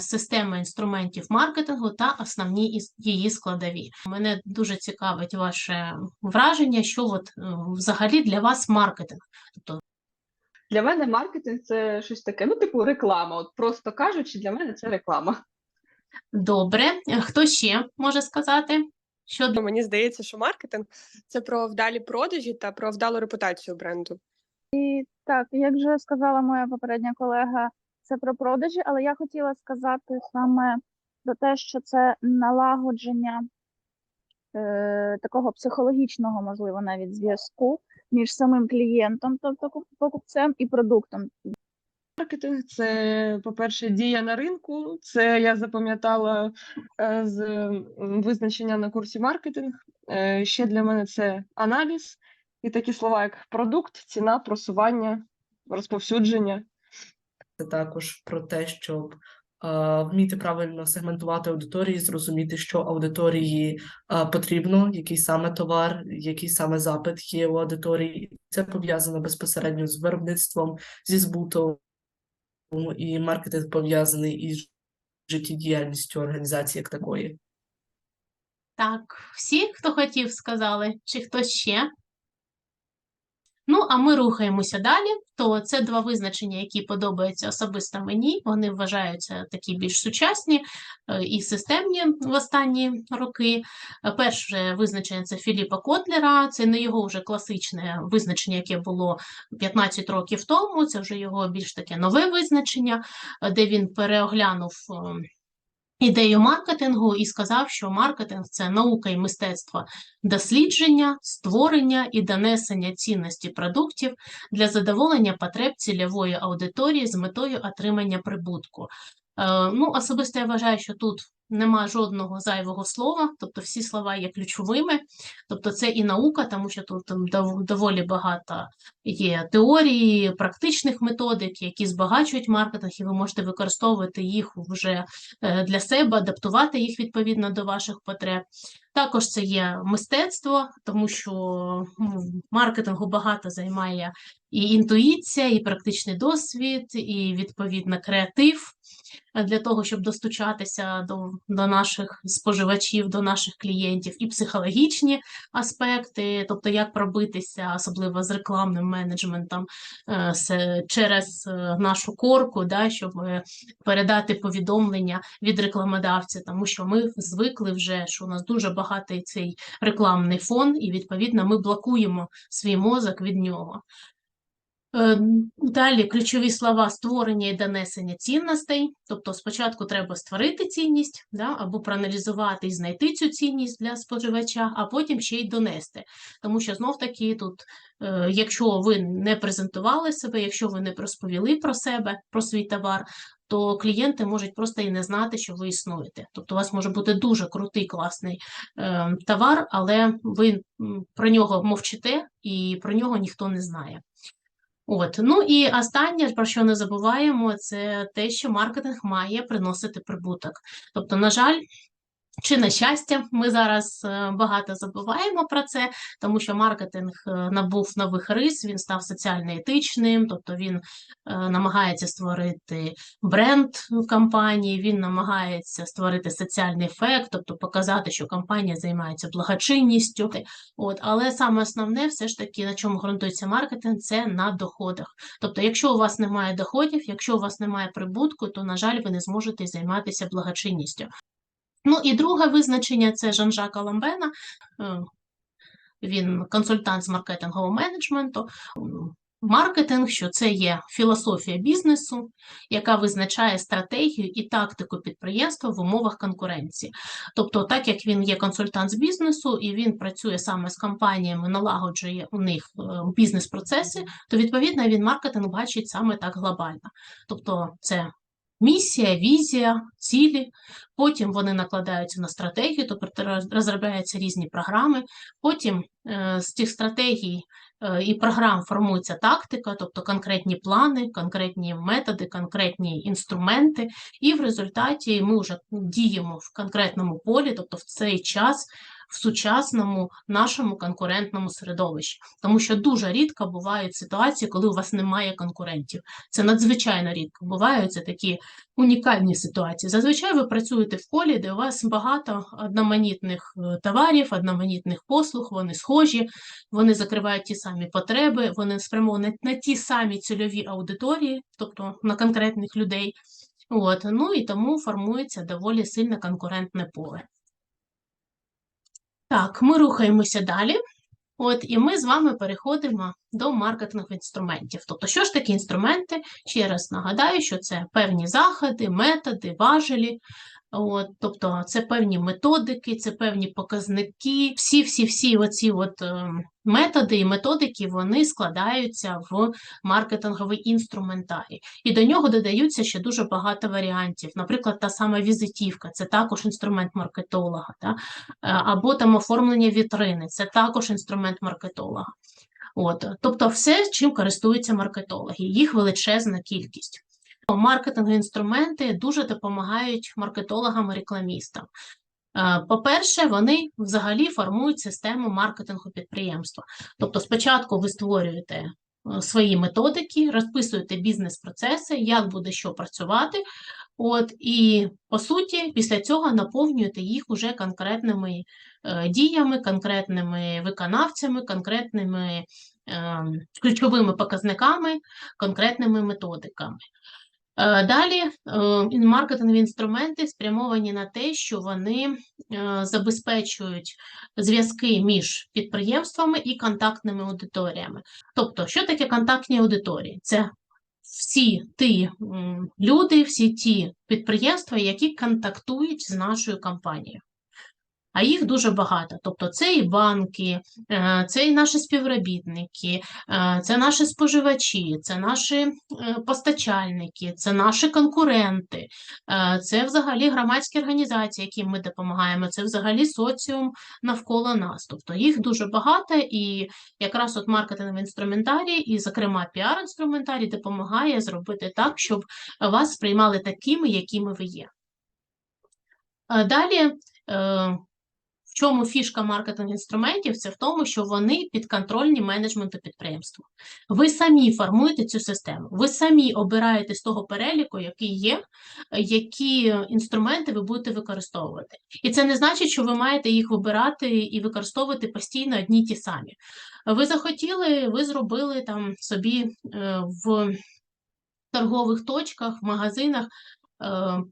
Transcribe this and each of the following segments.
система інструментів маркетингу та основні із- її складові. Мене дуже цікавить ваше враження, що от е, взагалі для вас маркетинг. Тобто Для мене маркетинг це щось таке, ну, типу, реклама. От просто кажучи, для мене це реклама. добре, хто ще може сказати? Що Ну, Мені здається, що маркетинг це про вдалі продажі та про вдалу репутацію бренду. Так, як вже сказала моя попередня колега, це про продажі, але я хотіла сказати саме про те, що це налагодження е, такого психологічного, можливо, навіть зв'язку між самим клієнтом, тобто покупцем, і продуктом. Маркетинг це, по-перше, дія на ринку. Це я запам'ятала е, з визначення на курсі маркетинг. Е, Ще для мене це аналіз і такі слова, як продукт, ціна, просування, розповсюдження. Це також про те, щоб е, вміти правильно сегментувати аудиторії, зрозуміти, що аудиторії е, потрібно, який саме товар, який саме запит є у аудиторії. Це пов'язано безпосередньо з виробництвом, зі збутом, і маркетинг пов'язаний із життєдіяльністю організації як такої. Так, всі, хто хотів, сказали, чи хтось ще? Ну, а ми рухаємося далі. То це два визначення, які подобаються особисто мені. Вони вважаються такі більш сучасні е, і системні в останні роки. Е, Перше визначення це Філіпа Котлера. Це не його вже класичне визначення, яке було 15 років тому. Це вже його більш таке нове визначення, е, де він переоглянув. Ідею маркетингу і сказав, що маркетинг це наука і мистецтво дослідження, створення і донесення цінності продуктів для задоволення потреб цільової аудиторії з метою отримання прибутку. Е, ну, особисто я вважаю, що тут нема жодного зайвого слова, тобто всі слова є ключовими. Тобто це і наука, тому що тут там доволі багато є теорії, практичних методик, які збагачують маркетинг, і ви можете використовувати їх вже е, для себе, адаптувати їх відповідно до ваших потреб. Також це є мистецтво, тому що маркетингу багато займає і інтуїція, і практичний досвід, і відповідно креатив для того, щоб достучатися до, до наших споживачів, до наших клієнтів, і психологічні аспекти, тобто як пробитися, особливо з рекламним менеджментом е, через е, нашу корку, да, щоб е, передати повідомлення від рекламодавця, тому що ми звикли вже, що у нас дуже багатий цей рекламний фон, і відповідно ми блокуємо свій мозок від нього. Е, Далі ключові слова створення і донесення цінностей. Тобто спочатку треба створити цінність, да, або проаналізувати і знайти цю цінність для споживача, а потім ще й донести. Тому що знов таки тут, е, якщо ви не презентували себе, якщо ви не розповіли про себе, про свій товар, то клієнти можуть просто і не знати, що ви існуєте. Тобто у вас може бути дуже крутий, класний е, товар, але ви про нього мовчите і про нього ніхто не знає. От, ну і останнє, про що не забуваємо, це те, що маркетинг має приносити прибуток. Тобто, на жаль, чи на щастя, ми зараз е, багато забуваємо про це, тому що маркетинг е, набув нових рис, він став соціально етичним, тобто він е, намагається створити бренд компанії, він намагається створити соціальний ефект, тобто показати, що компанія займається благочинністю. От, але саме основне, все ж таки, на чому ґрунтується маркетинг, це на доходах. Тобто, якщо у вас немає доходів, якщо у вас немає прибутку, то, на жаль, ви не зможете займатися благочинністю. Ну і друге визначення це Жан-Жака Ламбена. Е, Він консультант з маркетингового менеджменту. Маркетинг, що це є філософія бізнесу, яка визначає стратегію і тактику підприємства в умовах конкуренції. Тобто, так як він є консультант з бізнесу і він працює саме з компаніями, налагоджує у них е, бізнес-процеси, то відповідно він маркетинг бачить саме так глобально. Тобто, це місія, візія, цілі. Потім вони накладаються на стратегію, тобто розробляються різні програми. Потім е, з цих стратегій е, і програм формується тактика, тобто конкретні плани, конкретні методи, конкретні інструменти. І в результаті ми вже діємо в конкретному полі, тобто в цей час в сучасному нашому конкурентному середовищі, тому що дуже рідко бувають ситуації, коли у вас немає конкурентів. Це надзвичайно рідко. Бувають такі унікальні ситуації. Зазвичай ви працюєте в колі, де у вас багато одноманітних е, товарів, одноманітних послуг, вони схожі, вони закривають ті самі потреби, вони спрямовані на ті самі цільові аудиторії, тобто на конкретних людей. От, ну і тому формується доволі сильне конкурентне поле. Так, ми рухаємося далі. От, і ми з вами переходимо до маркетингових інструментів. Тобто, що ж такі інструменти? Ще раз нагадаю, що це певні заходи, методи, важелі. От, тобто, це певні методики, це певні показники. Всі-всі-всі оці от, е, методи і методики вони складаються в маркетинговий інструментарій. І до нього додаються ще дуже багато варіантів. Наприклад, та сама візитівка це також інструмент маркетолога. Да? Е, Або там оформлення вітрини, це також інструмент маркетолога. От, тобто, все, чим користуються маркетологи, їх величезна кількість. Маркетингові інструменти дуже допомагають маркетологам і рекламістам. Е, По-перше, вони взагалі формують систему маркетингу підприємства. Тобто, спочатку ви створюєте е, свої методики, розписуєте бізнес-процеси, як буде що працювати. От, і по суті, після цього наповнюєте їх уже конкретними е, діями, конкретними виконавцями, конкретними е, ключовими показниками, конкретними методиками. Е, Далі е, маркетингові інструменти спрямовані на те, що вони е, забезпечують зв'язки між підприємствами і контактними аудиторіями. Тобто, що таке контактні аудиторії? Це всі ті люди, всі ті підприємства, які контактують з нашою компанією. А їх дуже багато. Тобто це і банки, е, це і наші співробітники, е, це наші споживачі, це наші е, постачальники, це наші конкуренти, це взагалі громадські організації, яким ми допомагаємо, це взагалі соціум навколо нас. Тобто їх дуже багато, і якраз от маркетинговий інструментарій, і, зокрема, піар-інструментарій допомагає зробити так, щоб вас сприймали такими, якими ви є. Далі. В чому фішка маркетинг інструментів? Це в тому, що вони підконтрольні менеджменту підприємства. Ви самі формуєте цю систему, ви самі обираєте з того переліку, який є, які інструменти ви будете використовувати. І це не значить, що ви маєте їх вибирати і використовувати постійно одні ті самі. Ви захотіли, ви зробили там собі е, в торгових точках, в магазинах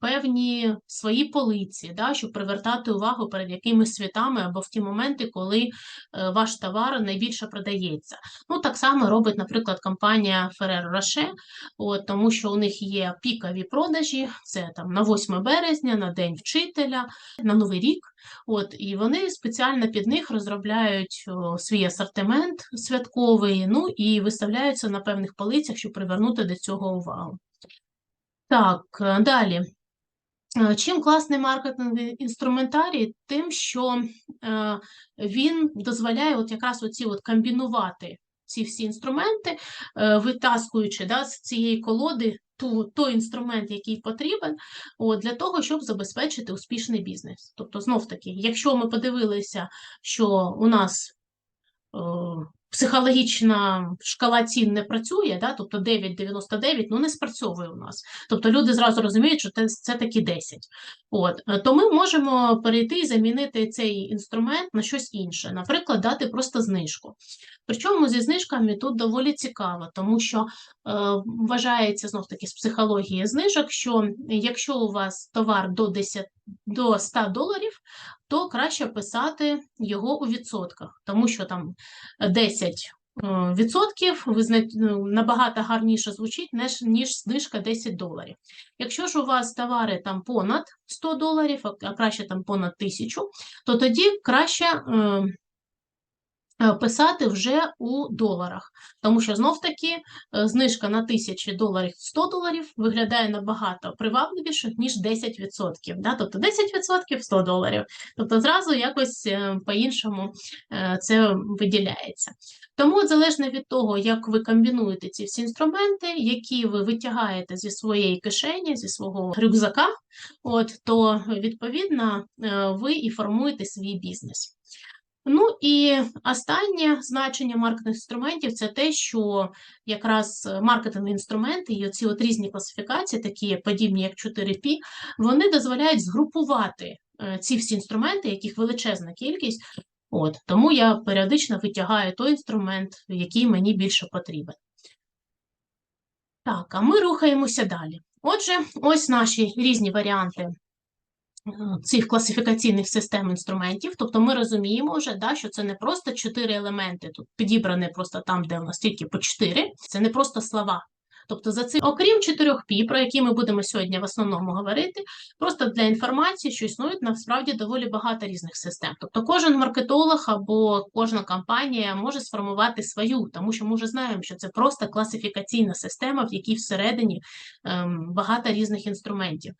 певні свої полиці, да, щоб привертати увагу перед якимись святами або в ті моменти, коли е, ваш товар найбільше продається. Ну, так само робить, наприклад, компанія Ferrero от, тому що у них є пікові продажі, це там на 8 березня, на День вчителя, на Новий рік. От, і вони спеціально під них розробляють о, свій асортимент святковий, ну і виставляються на певних полицях, щоб привернути до цього увагу. Так, е, далі. Е, Чим класний маркетинговий інструментарій? Тим, що е, він дозволяє от якраз оці от комбінувати ці всі інструменти, витаскуючи да, з цієї колоди ту, той інструмент, який потрібен, от, для того, щоб забезпечити успішний бізнес. Тобто, знов таки, якщо ми подивилися, що у нас психологічна шкала цін не працює, да, тобто 9,99, ну не спрацьовує у нас. Тобто люди зразу розуміють, що це, це таки 10. От, е, то ми можемо перейти і замінити цей інструмент на щось інше, наприклад, дати просто знижку. Причому зі знижками тут доволі цікаво, тому що е, вважається знов таки з психології знижок, що якщо у вас товар до 10 до 100 доларів, то краще писати його у відсотках, тому що там 10% відсотків ну, набагато гарніше звучить, ніж, ніж знижка 10 доларів. Якщо ж у вас товари там понад 100 доларів, а краще там понад 1000, то тоді краще е, е, писати вже у доларах, тому що знов-таки е, знижка на 1000 доларів 100 доларів виглядає набагато привабливіше, ніж 10%. Да? Тобто 10% 100 доларів. Тобто зразу якось е, по-іншому е, це виділяється. Тому, залежно від того, як ви комбінуєте ці всі інструменти, які ви витягаєте зі своєї кишені, зі свого рюкзака, от, то відповідно е, ви і формуєте свій бізнес. Ну і останнє значення маркетинг інструментів це те, що якраз маркетинг інструменти і оці от різні класифікації, такі подібні як 4P, вони дозволяють згрупувати е, ці всі інструменти, яких величезна кількість. От, тому я періодично витягаю той інструмент, який мені більше потрібен. Так, а ми рухаємося далі. Отже, ось наші різні варіанти цих класифікаційних систем інструментів. Тобто ми розуміємо вже, да, що це не просто чотири елементи, тут підібрані просто там, де в нас тільки по чотири, це не просто слова. Тобто, за цим, окрім чотирьох пі, про які ми будемо сьогодні в основному говорити, просто для інформації, що існують насправді доволі багато різних систем. Тобто, кожен маркетолог або кожна компанія може сформувати свою, тому що ми вже знаємо, що це просто класифікаційна система, в якій всередині ем, багато різних інструментів.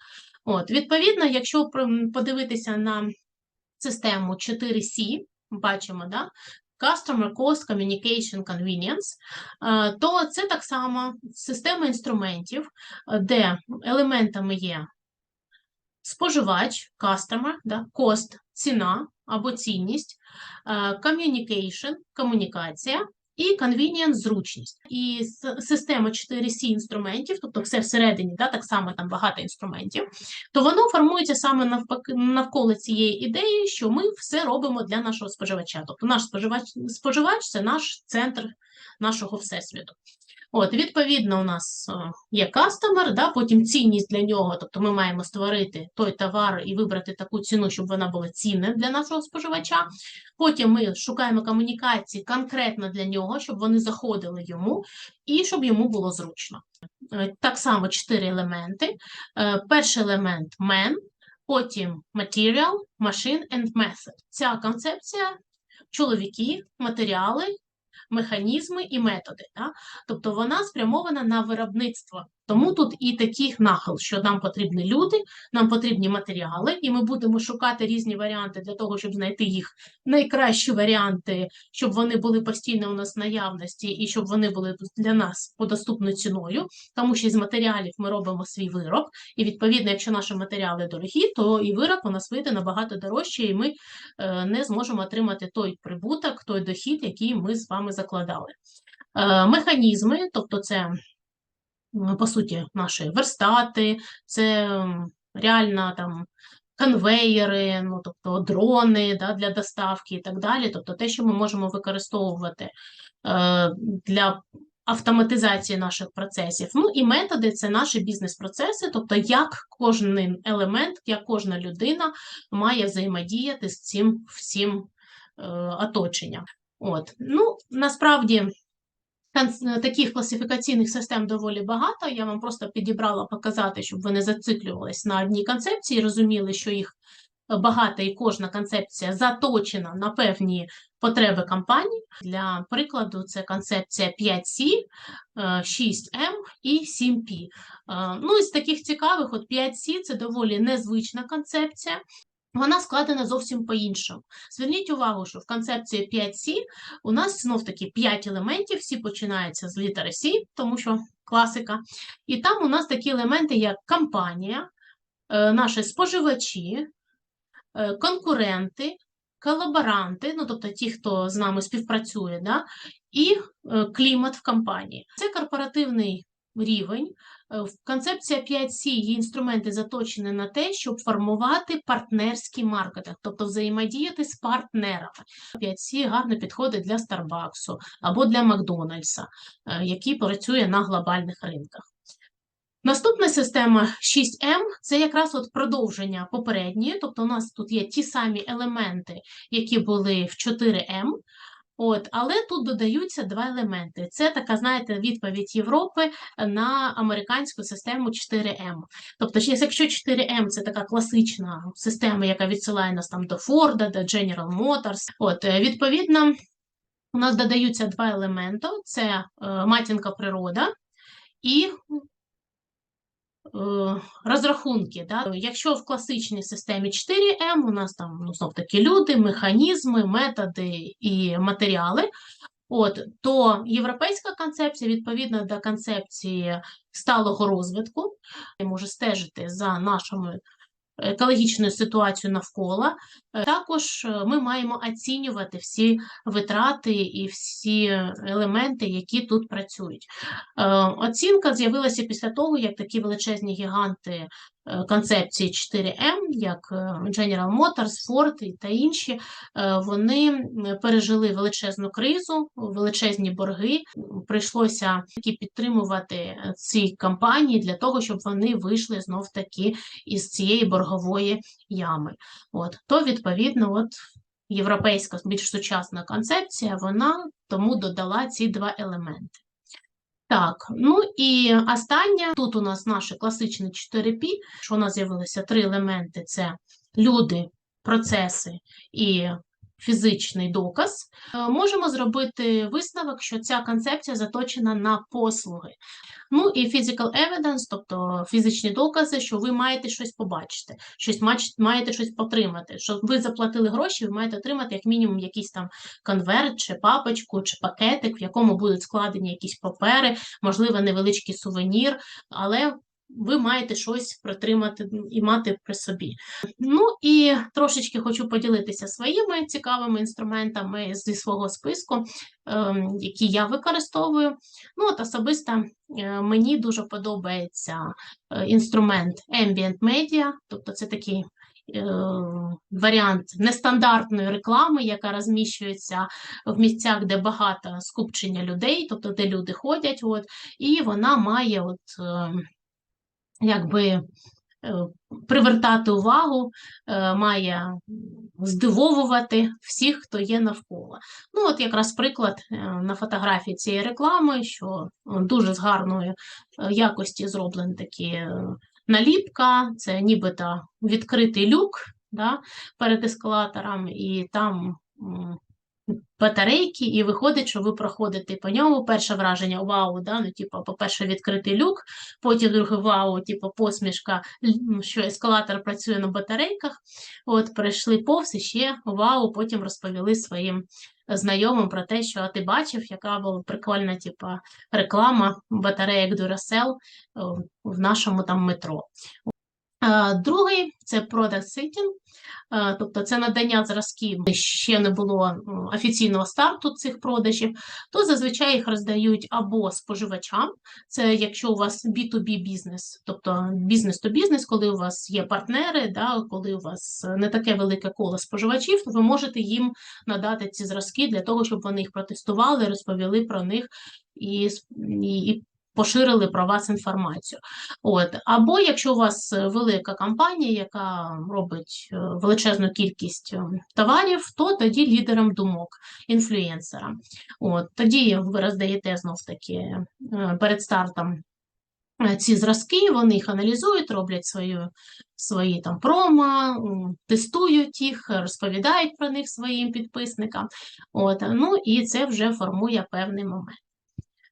От, відповідно, якщо подивитися на систему 4C, бачимо, да? Customer Cost Communication Convenience, е, то це так само система інструментів, е, де елементами є споживач, customer, да? cost, ціна або цінність, е, communication, комунікація, і convenience – зручність. І система 4C інструментів, тобто все всередині, да, так само там багато інструментів, то воно формується саме навпаки навколо цієї ідеї, що ми все робимо для нашого споживача. Тобто наш споживач, споживач це наш центр нашого всесвіту. От, відповідно, у нас е, є кастомер, да, потім цінність для нього, тобто ми маємо створити той товар і вибрати таку ціну, щоб вона була цінна для нашого споживача. Потім ми шукаємо комунікації конкретно для нього, щоб вони заходили йому і щоб йому було зручно. Е, Так само чотири елементи. Е, Перший елемент man, потім material, machine and method. Ця концепція чоловіки, матеріали, механізми і методи. Да? Тобто вона спрямована на виробництво. Тому тут і такий нахил, що нам потрібні люди, нам потрібні матеріали, і ми будемо шукати різні варіанти для того, щоб знайти їх найкращі варіанти, щоб вони були постійно у нас в наявності і щоб вони були для нас по доступною ціною, тому що з матеріалів ми робимо свій вироб, і відповідно, якщо наші матеріали дорогі, то і вироб у нас вийде набагато дорожче, і ми е, не зможемо отримати той прибуток, той дохід, який ми з вами закладали. Е, Механізми, тобто це, по суті, наші верстати, це реально там конвеєри, ну, тобто дрони да, для доставки і так далі. Тобто те, що ми можемо використовувати е, для автоматизації наших процесів. Ну і методи це наші бізнес-процеси, тобто як кожен елемент, як кожна людина має взаємодіяти з цим всім е, оточенням. От. Ну, насправді таких класифікаційних систем доволі багато. Я вам просто підібрала показати, щоб ви не зациклювались на одній концепції, розуміли, що їх багато і кожна концепція заточена на певні потреби компанії. Для прикладу, це концепція 5C, е, 6M і 7P. Е, Ну, із таких цікавих, от 5C – це доволі незвична концепція. Вона складена зовсім по-іншому. Зверніть увагу, що в концепції 5C у нас знов таки 5 елементів, всі починаються з літери C, тому що класика. І там у нас такі елементи, як компанія, е, наші споживачі, е, конкуренти, колаборанти, ну тобто ті, хто з нами співпрацює, да? і е, клімат в компанії. Це корпоративний рівень. Е, Концепція 5C, її інструменти заточені на те, щоб формувати партнерський маркетинг, тобто взаємодіяти з партнерами. 5C гарно підходить для Starbucks або для Макдональдса, е, який працює на глобальних ринках. Наступна система 6M – це якраз от продовження попередньої, тобто у нас тут є ті самі елементи, які були в 4M, От, але тут додаються два елементи. Це така, знаєте, відповідь Європи на американську систему 4М. Тобто, якщо 4М це така класична система, яка відсилає нас там до Форда, до General Motors, от, е, відповідно, у нас додаються два елементи: це е, матінка природа і розрахунки. Да? Якщо в класичній системі 4М у нас там ну, знов таки люди, механізми, методи і матеріали, от, то європейська концепція відповідно до концепції сталого розвитку може стежити за нашими екологічну ситуацію навколо. Е, Також е, ми маємо оцінювати всі витрати і всі елементи, які тут працюють. Е, Оцінка з'явилася після того, як такі величезні гіганти концепції 4M, як е, General Motors, Ford та інші, е, вони пережили величезну кризу, величезні борги. Прийшлося таки підтримувати е, ці компанії для того, щоб вони вийшли знов таки із цієї боргової ями. От то відповідно, от європейська більш сучасна концепція, вона тому додала ці два елементи. Так, ну і останнє, тут у нас наше класичне 4P, що у нас з'явилися три елементи: це люди, процеси і фізичний доказ. Е, Можемо зробити висновок, що ця концепція заточена на послуги. Ну і physical evidence, тобто фізичні докази, що ви маєте щось побачити, щось маєте щось потримати. Що ви заплатили гроші, ви маєте отримати як мінімум якийсь там конверт, чи папочку, чи пакетик, в якому будуть складені якісь папери, можливо, невеличкий сувенір, але ви маєте щось притримати і мати при собі. Ну і трошечки хочу поділитися своїми цікавими інструментами зі свого списку, ем, які я використовую. Ну, от особисто е, мені дуже подобається е, інструмент Ambient Media, тобто це такий е, варіант нестандартної реклами, яка розміщується в місцях, де багато скупчення людей, тобто де люди ходять, от, і вона має от, е, якби е, привертати увагу, е, має здивовувати всіх, хто є навколо. Ну, от якраз приклад е, на фотографії цієї реклами, що дуже з гарної якості зроблені такі наліпка, це нібито відкритий люк да, перед ескалатором, і там батарейки, і виходить, що ви проходите по ньому. Перше враження вау, да, ну, типу, по-перше, відкритий люк, потім друге вау, типу, посмішка, ну, що ескалатор працює на батарейках. От прийшли повз і ще вау, потім розповіли своїм знайомим про те, що «А ти бачив, яка була прикольна, типу, реклама батареїк Duracell е, в нашому там метро. Другий це product setting, е, тобто це надання зразків, ще не було офіційного старту цих продажів, то зазвичай їх роздають або споживачам, це якщо у вас B2B бізнес, тобто бізнес-то-бізнес, коли у вас є партнери, да, коли у вас не таке велике коло споживачів, то ви можете їм надати ці зразки для того, щоб вони їх протестували, розповіли про них і, і, і поширили про вас інформацію. От. Або якщо у вас е, велика компанія, яка робить е, величезну кількість е, товарів, то тоді лідером думок, інфлюенсером. От. Тоді ви роздаєте знов таки е, перед стартом ці зразки, вони їх аналізують, роблять свою, свої там промо, тестують їх, розповідають про них своїм підписникам. От. Ну і це вже формує певний момент.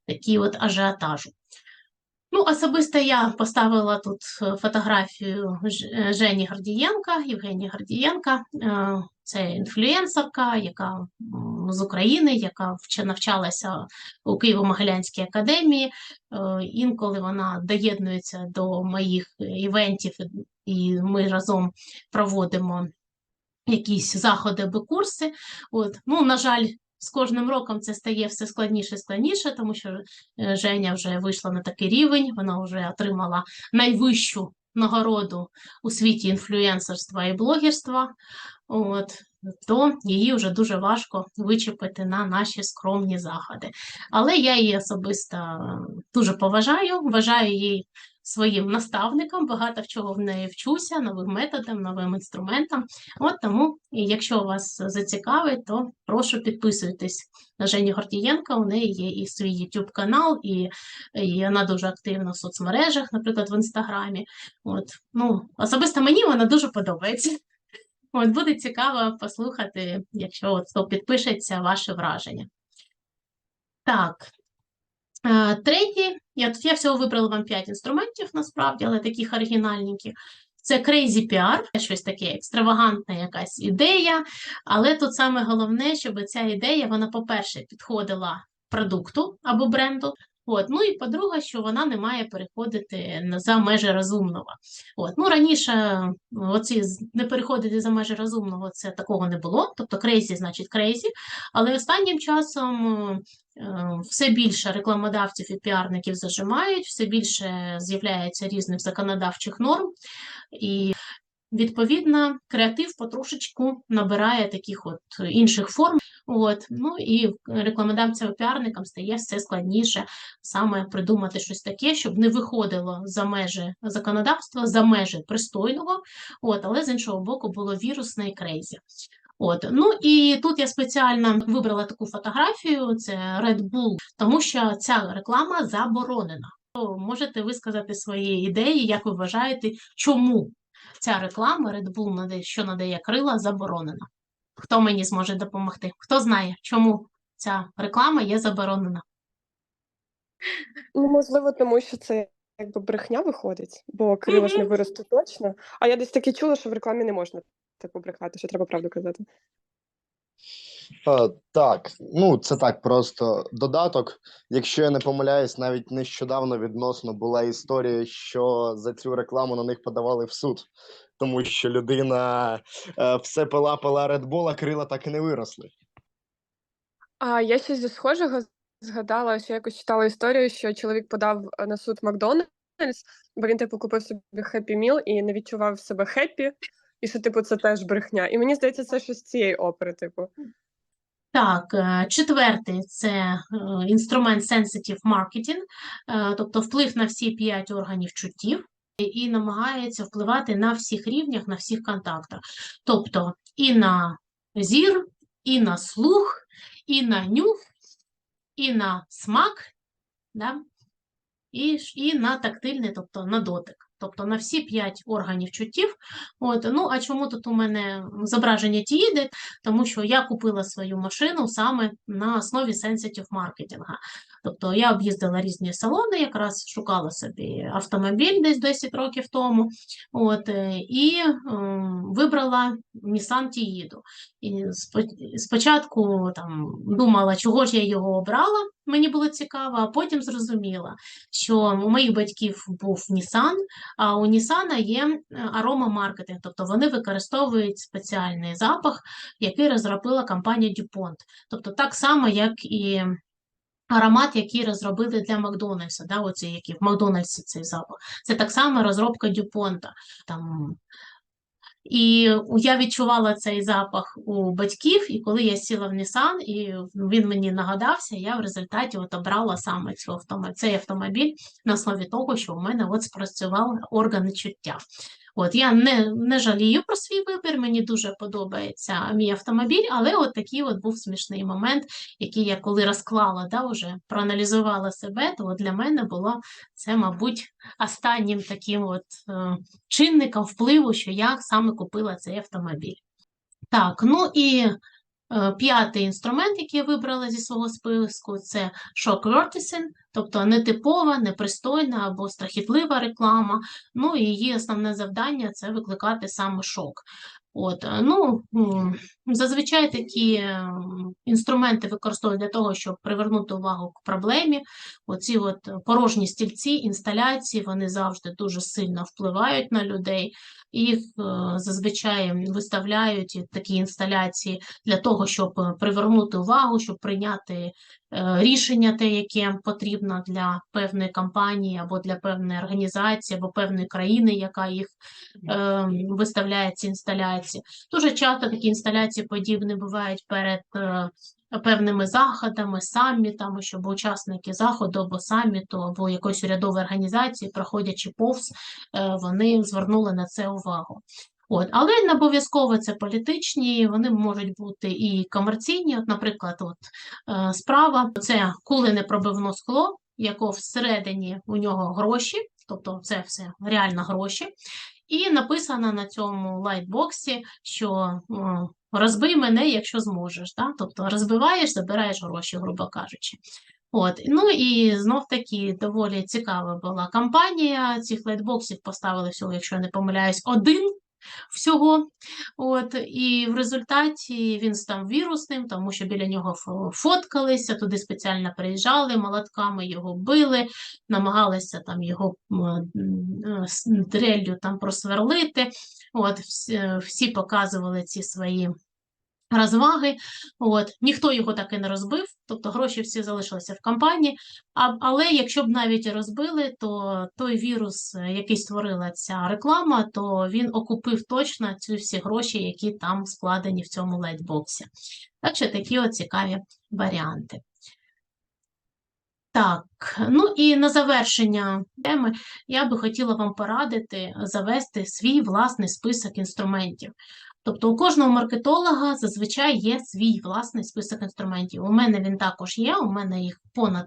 Такий от ажіотажу. Ну, особисто я поставила тут е, фотографію е, Жені Гордієнка, Євгенії Гордієнка. Е, Це інфлюенсерка, яка з України, яка навчалася у Києво-Могилянській академії. Інколи вона доєднується до моїх івентів, і ми разом проводимо якісь заходи або курси. От. Ну, на жаль, з кожним роком це стає все складніше і складніше, тому що е, Женя вже вийшла на такий рівень, вона вже отримала найвищу нагороду у світі інфлюенсерства і блогерства. От. То її вже дуже важко вичепити на наші скромні заходи. Але я її особисто е, дуже поважаю, вважаю її своїм наставником, багато в чого в неї вчуся, новим методам, новим інструментам. От тому, якщо вас зацікавить, то прошу підписуйтесь на Жені Гордієнка. У неї є і свій YouTube канал, і, і вона дуже активна в соцмережах, наприклад, в інстаграмі. От ну особисто мені вона дуже подобається. От буде цікаво послухати, якщо от хто підпишеться, ваше враження. Так. Е, Третій, я, тут я всього вибрала вам 5 інструментів насправді, але таких оригінальненьких. Це Crazy PR, щось таке екстравагантна якась ідея, але тут саме головне, щоб ця ідея, вона, по-перше, підходила продукту або бренду, От. Ну і по-друге, що вона не має переходити за межі розумного. От. Ну, раніше оці з- не переходити за межі розумного, це такого не було. Тобто crazy значить crazy. Але останнім часом е, е, все більше рекламодавців і піарників зажимають, все більше з'являється різних законодавчих норм. І Відповідно, креатив потрошечку набирає таких от інших форм. От, ну і рекламодавцям піарникам стає все складніше саме придумати щось таке, щоб не виходило за межі законодавства, за межі пристойного, от, але з іншого боку було вірусне і крейзі. От, ну і тут я спеціально вибрала таку фотографію, це Red Bull, тому що ця реклама заборонена. То Можете висказати свої ідеї, як ви вважаєте, чому ця реклама Red Bull, надає- що надає крила, заборонена. Хто мені зможе допомогти? Хто знає, чому ця реклама є заборонена? Ну, можливо, тому що це якби брехня виходить, бо крила ж не виросте точно. А я десь таки чула, що в рекламі не можна типу брехати, що треба правду казати. Е, Так, ну це так просто додаток. Якщо я не помиляюсь, навіть нещодавно відносно була історія, що за цю рекламу на них подавали в суд, тому що людина е, все пила пила Red Bull, а крила так і не виросли. А я ще зі схожого згадала, що якось читала історію, що чоловік подав е, на суд Макдональдс, бо він типу купив собі Happy Meal і не відчував себе хеппі, і що типу це теж брехня. І мені здається, це щось з цієї опери, типу. Так, е, четвертий це е, інструмент sensitive marketing, е, тобто вплив на всі п'ять органів чуттів і- намагається впливати на всіх рівнях, на всіх контактах. Тобто і на зір, і на слух, і на нюх, і на смак, да? і, і на тактильний, тобто на дотик. Тобто на всі п'ять органів чуттів. От, ну, а чому тут у мене зображення тіїди? Тому що я купила свою машину саме на основі сенситів маркетинга. Тобто я об'їздила різні салони, якраз шукала собі автомобіль десь 10 років тому. От, е, і ем, вибрала Nissan Tiido. І спочатку там думала, чого ж я його обрала, мені було цікаво, а потім зрозуміла, що у моїх батьків був Nissan, а у Nissan є аромамаркетинг, тобто вони використовують спеціальний запах, який розробила компанія DuPont. Тобто так само, як і аромат, який розробили для Макдональдса, да, оцей, який в Макдональдсі цей запах. Це так само розробка Дюпонта. Там і я відчувала цей запах у батьків, і коли я сіла в Nissan, і він мені нагадався, я в результаті от обрала саме цю автомобіль, цей автомобіль на основі того, що у мене от спрацював органи чуття. От я не, не жалію про свій вибір, мені дуже подобається мій автомобіль, але от такий от був смішний момент, який я коли розклала, да, вже проаналізувала себе, то от для мене було це, мабуть, останнім таким от е, чинником впливу, що я саме купила цей автомобіль. Так, ну і е, п'ятий інструмент, який я вибрала зі свого списку, це shock vertising, тобто нетипова, непристойна або страхітлива реклама. Ну і її основне завдання це викликати саме шок. От, е, ну, зазвичай такі інструменти використовують для того, щоб привернути увагу к проблемі. Оці от порожні стільці, інсталяції, вони завжди дуже сильно впливають на людей. Їх е, зазвичай виставляють такі інсталяції для того, щоб привернути увагу, щоб прийняти е, рішення, те, яке потрібно для певної компанії або для певної організації, або певної країни, яка їх е, виставляє ці інсталяції. Дуже часто такі інсталяції подібні бувають перед е, певними заходами, самітами, щоб учасники заходу або саміту, або якоїсь урядової організації, проходячи повз, е, вони звернули на це увагу. От, але не обов'язково це політичні, вони можуть бути і комерційні. От, наприклад, от, е, справа це кулене пробивне скло, яко всередині у нього гроші, тобто це все реально гроші. І написано на цьому лайтбоксі, що розбий мене, якщо зможеш. Да? Тобто розбиваєш, забираєш гроші, грубо кажучи. От. Ну і знов таки доволі цікава була кампанія. Цих лайтбоксів поставили всього, якщо я не помиляюсь, один всього. От, і в результаті він став вірусним, тому що біля нього фоткалися, туди спеціально приїжджали, молотками його били, намагалися там його м, е, там просверлити. От, всі показували ці свої розваги. От, ніхто його так і не розбив, тобто гроші всі залишилися в компанії. А, але якщо б навіть розбили, то той вірус, е, який створила ця реклама, то він окупив точно ці всі гроші, які там складені в цьому лайтбоксі. Так що такі от цікаві варіанти. Так, ну і на завершення теми я би хотіла вам порадити завести свій власний список інструментів. Тобто у кожного маркетолога зазвичай є свій власний список інструментів. У мене він також є, у мене їх понад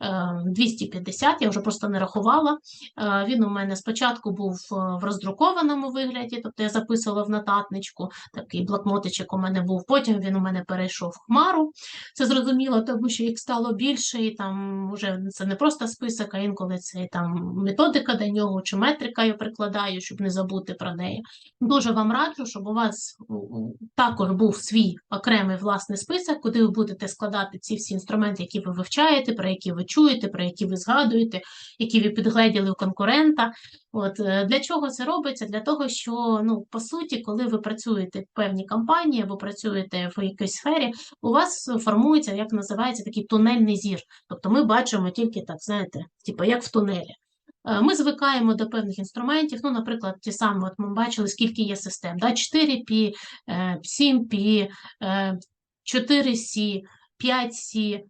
250, я вже просто не рахувала. Е, Він у мене спочатку був е, в роздрукованому вигляді, тобто я записувала в нотатничку, такий блокнотичок у мене був, потім він у мене перейшов в хмару. Це зрозуміло, тому що їх стало більше, і там вже це не просто список, а інколи це там методика до нього, чи метрика я прикладаю, щоб не забути про неї. Дуже вам раджу, щоб у вас також був свій окремий власний список, куди ви будете складати ці всі інструменти, які ви вивчаєте, про які ви чуєте, про які ви згадуєте, які ви підгледіли у конкурента. От е, для чого це робиться? Для того, що ну по суті, коли ви працюєте в певній компанії або працюєте в якійсь сфері, у вас формується, як називається, такий тунельний зір. Тобто ми бачимо тільки так, знаєте, типу як в тунелі. Е, Ми звикаємо до певних інструментів. Ну, наприклад, ті самі, от ми бачили, скільки є систем. Да? 4P, е, 7P, е, 4C, 5C,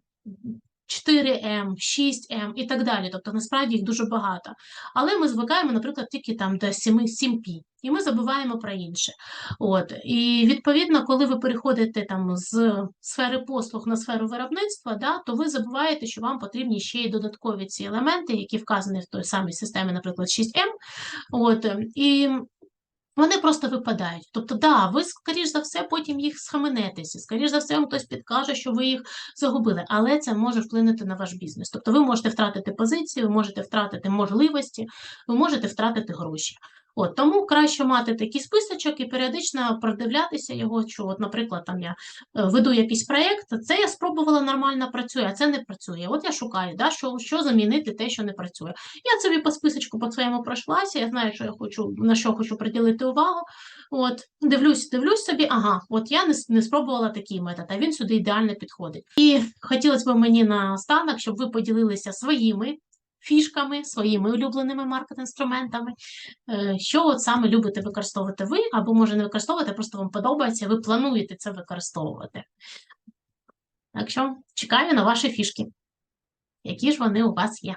4M, 6M і так далі. Тобто, насправді їх дуже багато. Але ми звикаємо, наприклад, тільки там до 7, 7P, і ми забуваємо про інше. От. І відповідно, коли ви переходите там з сфери послуг на сферу виробництва, да, то ви забуваєте, що вам потрібні ще й додаткові ці елементи, які вказані в той самій системі, наприклад, 6M. От. І вони просто випадають. Тобто, да, ви, скоріш за все, потім їх схаменетеся, скоріш за все, вам хтось підкаже, що ви їх загубили, але це може вплинути на ваш бізнес. Тобто ви можете втратити позицію, ви можете втратити можливості, ви можете втратити гроші. От, тому краще мати такий списочок і періодично продивлятися його, що, от, наприклад, там я е, веду якийсь проєкт, це я спробувала нормально працює, а це не працює. От я шукаю, да, що, що замінити те, що не працює. Я собі по списочку по своєму пройшлася, я знаю, що я хочу, на що хочу приділити увагу. От, дивлюсь, дивлюсь собі, ага, от я не, не спробувала такий метод, а він сюди ідеально підходить. І хотілося б мені на останок, щоб ви поділилися своїми фішками, своїми улюбленими маркет-інструментами, е, що от саме любите використовувати ви, або може не використовувати, просто вам подобається, ви плануєте це використовувати. Так що чекаю на ваші фішки. Які ж вони у вас є?